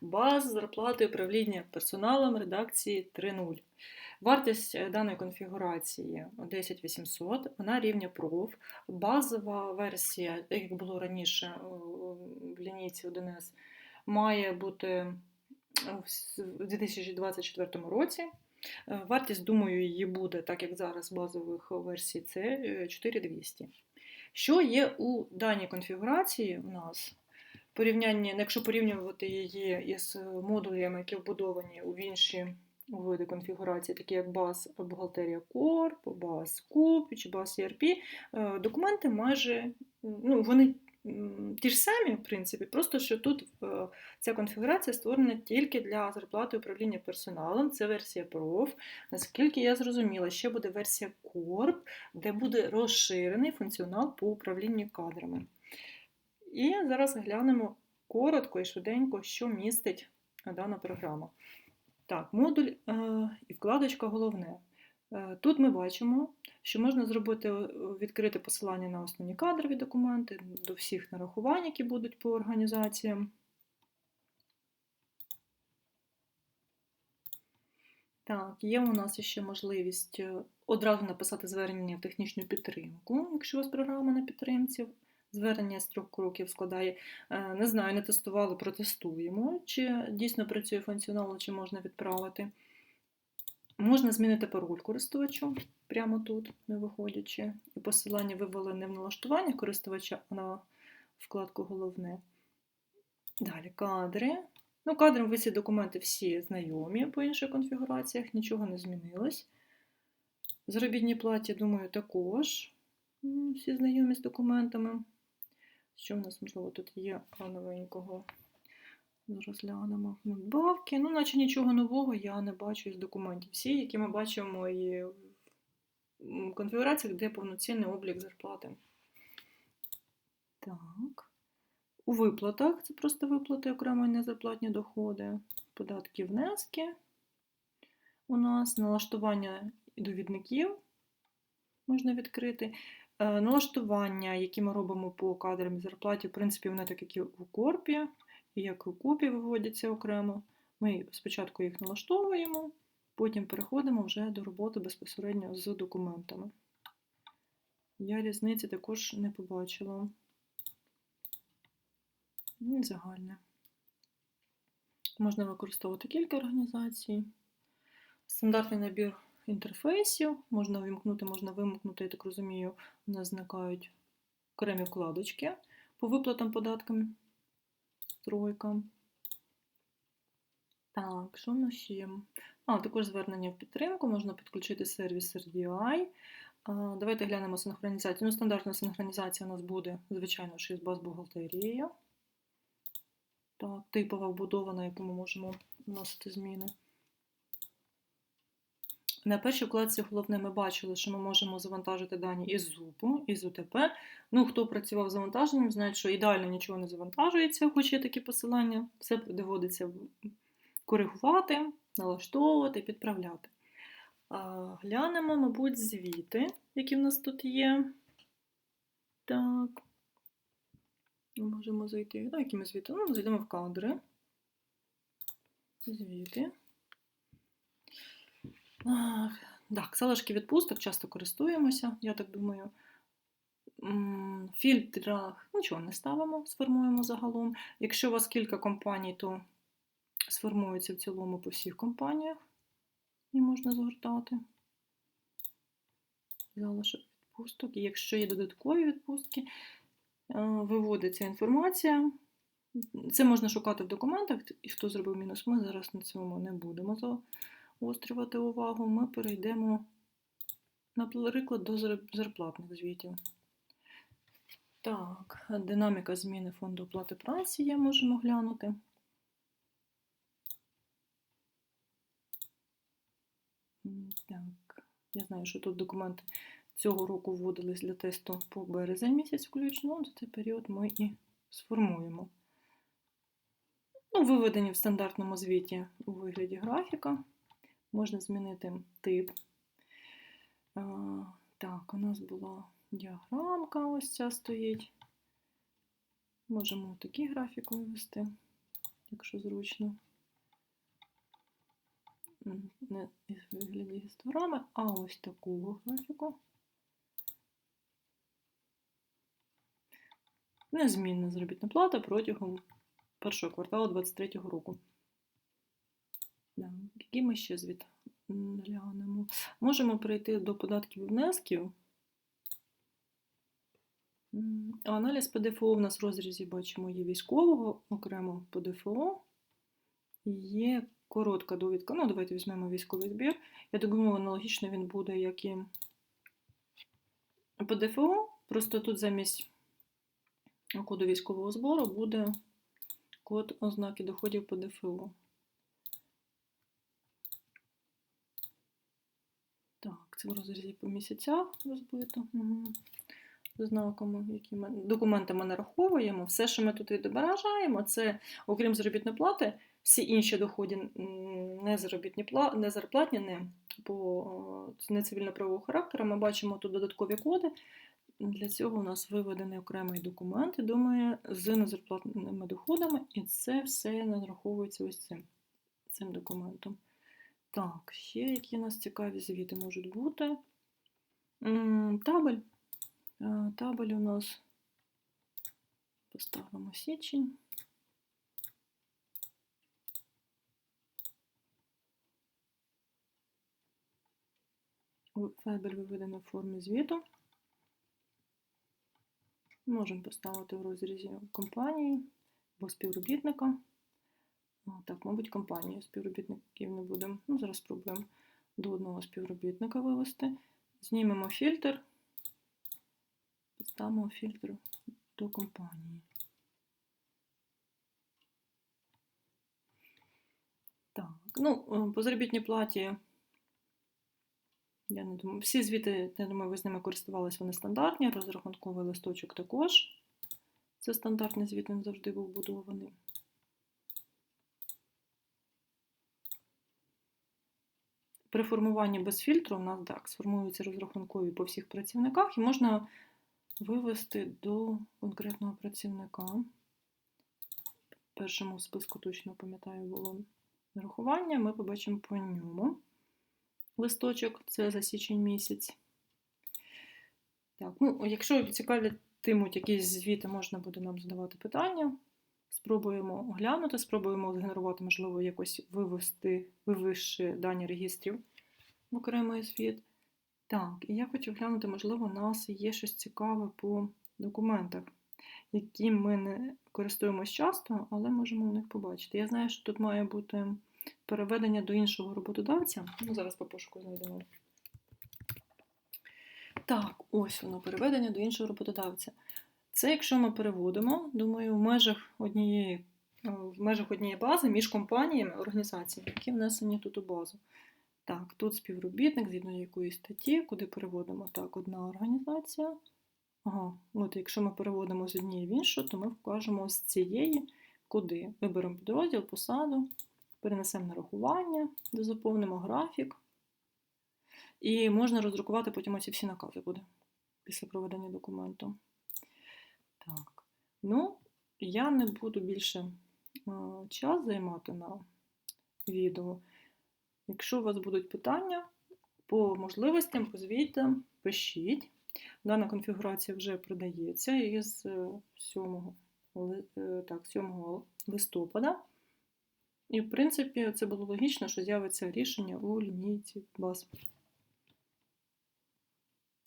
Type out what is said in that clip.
баз зарплати управління персоналом редакції 3.0. Вартість е, даної конфігурації 10800, вона рівня проф. Базова версія, як було раніше е, в лінійці 1С, має бути е, в 2024 році. Вартість, думаю, її буде, так як зараз базових версій, це 4200. Що є у даній конфігурації у нас? Порівняння, якщо порівнювати її із модулями, які вбудовані у інші види конфігурації, такі як баз бухгалтерія Корп, баз Куб чи баз ERP, е, документи майже ну, вони ті ж самі, в принципі, просто що тут е, ця конфігурація створена тільки для зарплати управління персоналом. Це версія PROF. Наскільки я зрозуміла, ще буде версія Corp, де буде розширений функціонал по управлінню кадрами. І зараз глянемо коротко і швиденько, що містить дана програма. Так, модуль е, і вкладочка головне. Е, тут ми бачимо, що можна зробити е, відкрите посилання на основні кадрові документи, до всіх нарахувань, які будуть по організаціям. Так, є у нас ще можливість одразу написати звернення в технічну підтримку, якщо у вас програма на підтримці. Звернення з трьох кроків складає. Е, не знаю, не тестували, протестуємо, чи дійсно працює функціонал, чи можна відправити. Можна змінити пароль користувачу прямо тут, не виходячи. І посилання вивели не в налаштування користувача, а на вкладку Головне. Далі кадри. Ну, Кадрам ви ці документи всі знайомі по інших конфігураціях, нічого не змінилось. Заробітні платі, думаю, також всі знайомі з документами. Що в нас, можливо, тут є новенького? Розглянемо надбавки. Ну, наче нічого нового я не бачу із документів. Всі, які ми бачимо і в конфігураціях, де повноцінний облік зарплати. Так. У виплатах це просто виплати окремо незарплатні доходи, податки внески. У нас налаштування довідників можна відкрити. Е, налаштування, які ми робимо по кадрам і зарплаті, в принципі, вони так, як і у корпі, і як у купі виводяться окремо. Ми спочатку їх налаштовуємо, потім переходимо вже до роботи безпосередньо з документами. Я різниці також не побачила. Ну, і загальне. Можна використовувати кілька організацій. Стандартний набір інтерфейсів. Можна вимкнути, можна вимкнути, я так розумію, у нас зникають окремі вкладочки по виплатам податкам, стройкам. Так, що нас ще? А, також звернення в підтримку, можна підключити сервіс RDI. А, Давайте глянемо синхронізацію. Ну, Стандартна синхронізація у нас буде, звичайно, що із баз бухгалтерією. Так, типова вбудова, на яку ми можемо вносити зміни. На першій вкладці головне ми бачили, що ми можемо завантажити дані із ЗУПу, із УТП. Ну, Хто працював з завантаженням, знає, що ідеально нічого не завантажується, хоч є такі посилання. Все доводиться коригувати, налаштовувати, підправляти. Глянемо, мабуть, звіти, які в нас тут є. Так. Можемо зайти. Ну, які звіти? Ну, зайдемо в кадри. Звіти. Так, залишки відпусток часто користуємося, я так думаю. Фільтрах нічого не ставимо, сформуємо загалом. Якщо у вас кілька компаній, то сформується в цілому по всіх компаніях і можна згортати. Залишок відпусток. І якщо є додаткові відпустки, виводиться інформація. Це можна шукати в документах, і хто зробив мінус, ми зараз на цьому не будемо загострювати увагу, ми перейдемо, наприклад, до зарплатних звітів. Так, динаміка зміни фонду оплати праці є, можемо глянути. Так, я знаю, що тут документи цього року вводились для тесту по березень місяць включно, за цей період ми і сформуємо. Ну, Виведені в стандартному звіті у вигляді графіка можна змінити тип. Так, у нас була діаграмка, ось ця стоїть. Можемо такий графік вивести. якщо зручно. Не вигляді гістограми, а ось такого графіку. Незмінна заробітна плата протягом першого кварталу 2023 року. Які ми ще глянемо? Можемо перейти до податків і внесків. Аналіз ПДФО в нас в розрізі бачимо є військового, окремо ПДФО. Є коротка довідка. Ну, давайте візьмемо військовий збір. Я думаю, аналогічно він буде, як і ПДФО. Просто тут замість коду військового збору буде код ознаки доходів ПДФО. Так, в розрізі по місяцях розбито. Угу. Знаками, які ми документи ми нараховуємо. Все, що ми тут відображаємо, це, окрім заробітної плати, всі інші доходи не заробітні не зарплатні, не по не цивільно-правового характеру. Ми бачимо тут додаткові коди. Для цього у нас виведений окремий документ, я думаю, з незарплатними доходами, і це все нараховується ось цим, цим документом. Так, ще які у нас цікаві звіти можуть бути. Табель. Е, Табель у нас поставимо січень. Табель виведено в формі звіту. Можемо поставити в розрізі компанії або співробітника. Так, мабуть, компанію співробітників не будемо. Ну, зараз спробуємо до одного співробітника вивести. Знімемо фільтр, підставимо фільтр до компанії. Так, ну, е, по заробітній платі, я не думаю, всі звіти, я думаю, ви з ними користувалися, вони стандартні, розрахунковий листочок також. Це стандартний звіт, він завжди був будований. При формуванні без фільтру у нас так, сформуються розрахункові по всіх працівниках і можна вивести до конкретного працівника. В першому списку точно пам'ятаю було нарахування, ми побачимо по ньому листочок, це за січень місяць. Так, ну, якщо цікавитимуть якісь звіти, можна буде нам задавати питання. Спробуємо оглянути, спробуємо згенерувати, можливо, якось вивести, вивести дані регістрів в окремий звіт. Так, і я хочу глянути, можливо, у нас є щось цікаве по документах, які ми не користуємось часто, але можемо в них побачити. Я знаю, що тут має бути переведення до іншого роботодавця. Ну, зараз по пошуку знайдемо. Так, ось воно, переведення до іншого роботодавця. Це якщо ми переводимо, думаю, в межах однієї, е, в межах однієї бази між компаніями, організаціями, які внесені тут у базу. Так, тут співробітник згідно якоїсь статті, куди переводимо так, одна організація. Ага, от якщо ми переводимо з однієї в іншу, то ми вкажемо з цієї куди. Виберемо підрозділ, посаду, перенесемо нарахування, заповнимо графік. І можна роздрукувати потім оці всі накази буде після проведення документу. Так, ну, я не буду більше час займати на відео. Якщо у вас будуть питання по можливостям, по пишіть. Дана конфігурація вже продається із 7, так, 7 листопада. І, в принципі, це було логічно, що з'явиться рішення у лінійці баз.